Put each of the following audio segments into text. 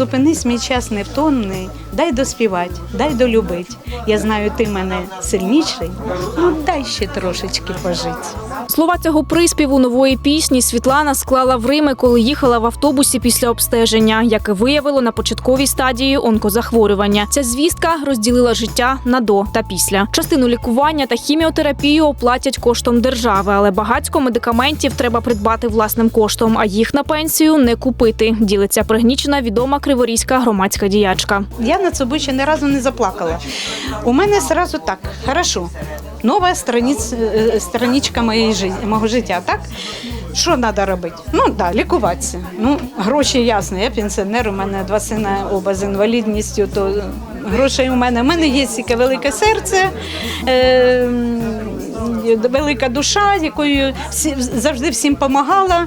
Зупинись, мій час невтонний, дай доспівать, дай долюбить. Я знаю, ти мене сильніший, ну дай ще трошечки пожить. Слова цього приспіву нової пісні Світлана склала в Рими, коли їхала в автобусі після обстеження, яке виявило на початковій стадії онкозахворювання. Ця звістка розділила життя на до та після. Частину лікування та хіміотерапію оплатять коштом держави, але багатько медикаментів треба придбати власним коштом, а їх на пенсію не купити. Ділиться пригнічена відома криворізька громадська діячка. Я над собою ще ні разу не заплакала. У мене сразу так, хорошо, нова страниц, е, страничка моєї мого життя, так? Що треба робити? Ну да, лікуватися. Ну, гроші ясно, я пенсіонер, у мене два сина оба з інвалідністю, то грошей у мене. У мене є тільки велике серце. Е, велика душа, якою завжди всім допомагала.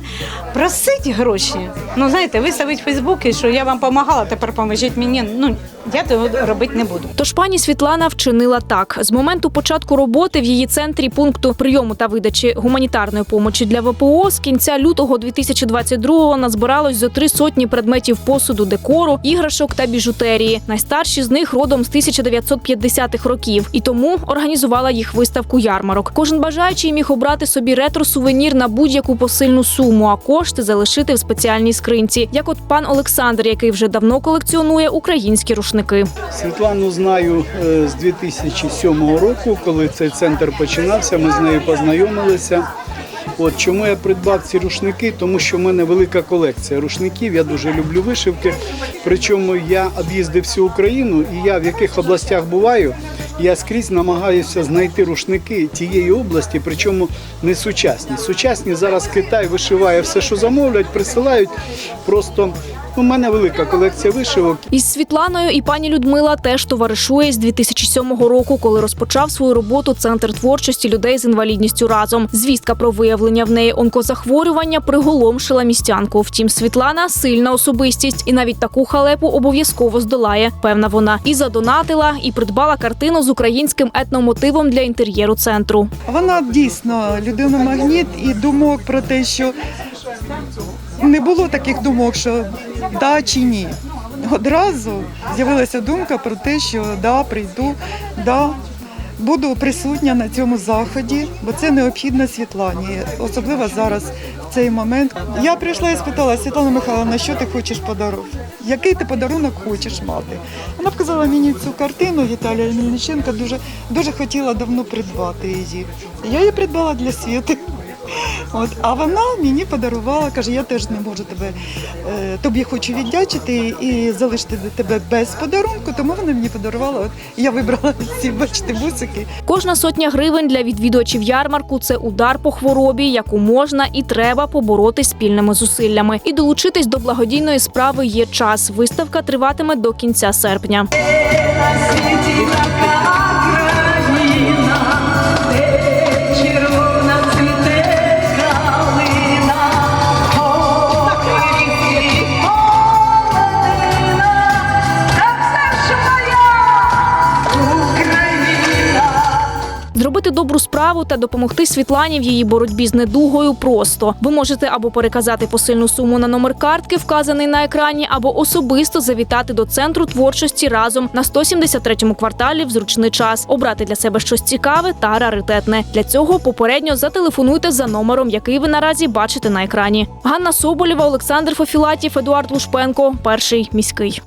Просить гроші. Ну, знаєте, виставить в Фейсбуці, що я вам допомагала, тепер поможіть мені. Ну, я того робити не буду. Тож пані Світлана вчинила так: з моменту початку роботи в її центрі пункту прийому та видачі гуманітарної помочі для ВПО з кінця лютого 2022-го назбиралось зо три сотні предметів посуду, декору, іграшок та біжутерії. Найстарші з них родом з 1950-х років, і тому організувала їх виставку ярмарок. Кожен бажаючий міг обрати собі ретро-сувенір на будь-яку посильну суму, а кошти залишити в спеціальній скринці. Як от пан Олександр, який вже давно колекціонує українські рушники. Світлану знаю е, з 2007 року, коли цей центр починався. Ми з нею познайомилися. От чому я придбав ці рушники? Тому що в мене велика колекція рушників. Я дуже люблю вишивки. Причому я об'їздив всю Україну, і я в яких областях буваю, я скрізь намагаюся знайти рушники тієї області, причому не сучасні. Сучасні зараз Китай вишиває все, що замовлять, присилають. Просто у мене велика колекція вишивок. Із Світланою і пані Людмила теж товаришує з 2007 року, коли розпочав свою роботу Центр творчості людей з інвалідністю разом. Звістка про виявлення в неї онкозахворювання приголомшила містянку. Втім, Світлана сильна особистість, і навіть таку халепу обов'язково здолає. Певна вона і задонатила, і придбала картину з українським етномотивом для інтер'єру центру. Вона дійсно людина магніт і думок про те, що не було таких думок, що да чи ні. Одразу з'явилася думка про те, що да, прийду, да, буду присутня на цьому заході, бо це необхідно Світлані, особливо зараз в цей момент. Я прийшла і спитала Світлана Михайловна, що ти хочеш подарувати? Який ти подарунок хочеш мати? Вона показала мені цю картину Віталія Мельниченка, дуже, дуже хотіла давно придбати її. Я її придбала для світи. От, а вона мені подарувала, каже, я теж не можу тебе, е, тобі хочу віддячити і залишити тебе без подарунку, тому вона мені подарувала. От я вибрала ці, бачите, бусики. Кожна сотня гривень для відвідувачів ярмарку це удар по хворобі, яку можна і треба побороти спільними зусиллями. І долучитись до благодійної справи є час. Виставка триватиме до кінця серпня. Зробити добру справу та допомогти Світлані в її боротьбі з недугою просто. Ви можете або переказати посильну суму на номер картки, вказаний на екрані, або особисто завітати до центру творчості разом на 173-му кварталі в зручний час, обрати для себе щось цікаве та раритетне. Для цього попередньо зателефонуйте за номером, який ви наразі бачите на екрані. Ганна Соболєва, Олександр Фофілатів, Едуард Лушпенко, перший міський.